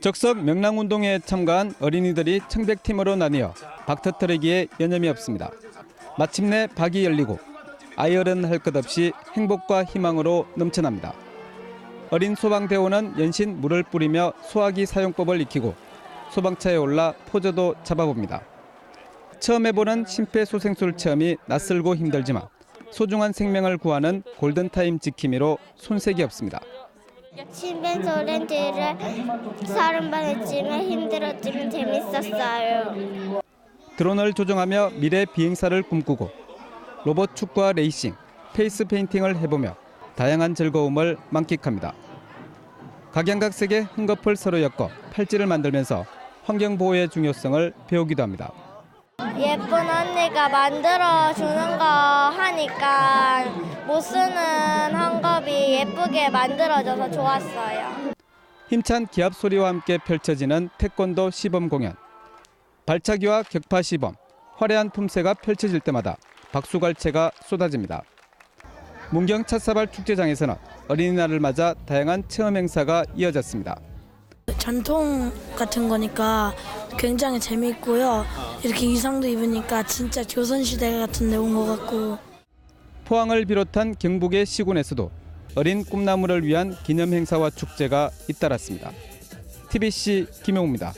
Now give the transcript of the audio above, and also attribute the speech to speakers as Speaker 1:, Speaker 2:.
Speaker 1: 적석 명랑운동회에 참가한 어린이들이 청백팀으로 나뉘어 박터트리기에 여념이 없습니다. 마침내 박이 열리고 아이얼은 할 것 없이 행복과 희망으로 넘쳐납니다. 어린 소방대원은 연신 물을 뿌리며 소화기 사용법을 익히고 소방차에 올라 포저도 잡아봅니다. 처음 해보는 심폐소생술 체험이 낯설고 힘들지만 소중한 생명을 구하는 골든타임 지킴이로 손색이 없습니다.
Speaker 2: 심폐소렌지를 서른 번 했지만 힘들었지만 재밌었어요.
Speaker 1: 드론을 조종하며 미래 비행사를 꿈꾸고 로봇 축구와 레이싱, 페이스 페인팅을 해보며 다양한 즐거움을 만끽합니다. 각양각색의 흥겁을 서로 엮어 팔찌를 만들면서 환경 보호의 중요성을 배우기도 합니다.
Speaker 2: 예쁜 언니가 만들어 주는 거 하니까 못 쓰는 헝겊이 예쁘게 만들어져서 좋았어요.
Speaker 1: 힘찬 기합 소리와 함께 펼쳐지는 태권도 시범 공연. 발차기와 격파 시범, 화려한 품새가 펼쳐질 때마다 박수갈채가 쏟아집니다. 문경 찻사발 축제장에서는 어린이날을 맞아 다양한 체험 행사가 이어졌습니다.
Speaker 3: 전통 같은 거니까 굉장히 재밌고요. 이렇게 의상도 입으니까 진짜 조선시대 같은 데 온 것 같고
Speaker 1: 포항을 비롯한 경북의 시군에서도 어린 꿈나무를 위한 기념 행사와 축제가 잇따랐습니다. TBC 김용우입니다.